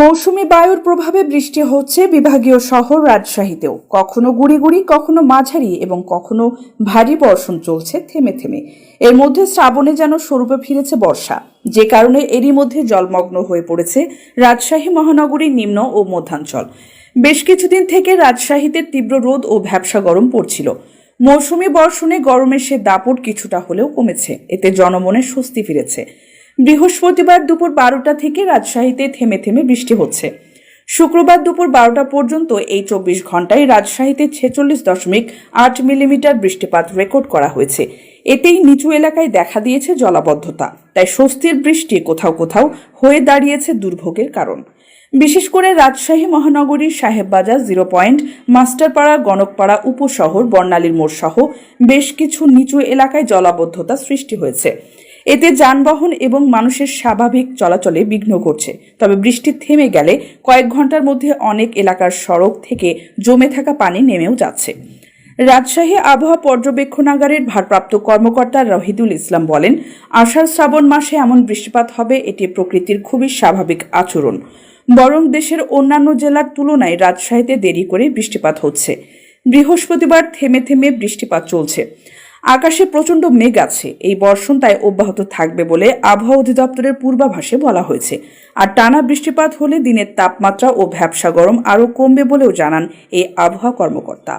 মৌসুমি বায়ুর প্রভাবে বৃষ্টি হচ্ছে বিভাগীয় শহর রাজশাহীতেও। কখনো গুড়ি গুড়ি কখনো মাঝারি এবং কখনো ভারী বর্ষণ চলছে থেমে থেমে। এর মধ্যে শ্রাবণে যেন স্বরূপে ফিরেছে বর্ষা। যে কারণে এরই মধ্যে জলমগ্ন হয়ে পড়েছে রাজশাহী মহানগরীর নিম্ন ও মধ্যাঞ্চল। বেশ কিছুদিন থেকে রাজশাহীতে তীব্র রোদ ও ভ্যাবসা গরম পড়ছিল। মৌসুমি বর্ষণে গরমের সে দাপট কিছুটা হলেও কমেছে। এতে জনমনে স্বস্তি ফিরেছে। বৃহস্পতিবার দুপুর বারোটা থেকে রাজশাহীতে থেমে থেমে বৃষ্টি হচ্ছে। শুক্রবার দুপুর বারোটা পর্যন্ত এই চব্বিশ ঘন্টায় রাজশাহীতে ছেচল্লিশ দশমিক আট মিলিমিটার বৃষ্টিপাত রেকর্ড করা হয়েছে। এতেই নিচু এলাকায় দেখা দিয়েছে জলাবদ্ধতা। তাই স্বস্তির বৃষ্টি কোথাও কোথাও হয়ে দাঁড়িয়েছে দুর্ভোগের কারণ। বিশেষ করে রাজশাহী মহানগরীর সাহেববাজার জিরো পয়েন্ট, মাস্টারপাড়া, গণকপাড়া, উপশহর, বর্ণালীর মোড় সহ বেশ কিছু নিচু এলাকায় জলাবদ্ধতা সৃষ্টি হয়েছে। এতে যানবাহন এবং মানুষের স্বাভাবিক চলাচলে বিঘ্ন ঘটছে। তবে বৃষ্টি থেমে গেলে কয়েক ঘণ্টার মধ্যে অনেক এলাকার সড়ক থেকে জমে থাকা পানি নেমেও যাচ্ছে। রাজশাহী আবহাওয়া পর্যবেক্ষণাগারের ভারপ্রাপ্ত কর্মকর্তা রহিদুল ইসলাম বলেন, আষাঢ় শ্রাবণ মাসে এমন বৃষ্টিপাত হবে, এটি প্রকৃতির খুবই স্বাভাবিক আচরণ। বরং দেশের অন্যান্য জেলার তুলনায় রাজশাহীতে দেরি করে বৃষ্টিপাত হচ্ছে। বৃহস্পতিবার থেমে থেমে বৃষ্টিপাত চলছে। আকাশে প্রচণ্ড মেঘ আছে। এই বর্ষণ তাই অব্যাহত থাকবে বলে আবহাওয়া অধিদপ্তরের পূর্বাভাসে বলা হয়েছে। আর টানা বৃষ্টিপাত হলে দিনের তাপমাত্রা ও ভ্যাবসা গরম আরও কমবে বলেও জানান এই আবহাওয়া কর্মকর্তা।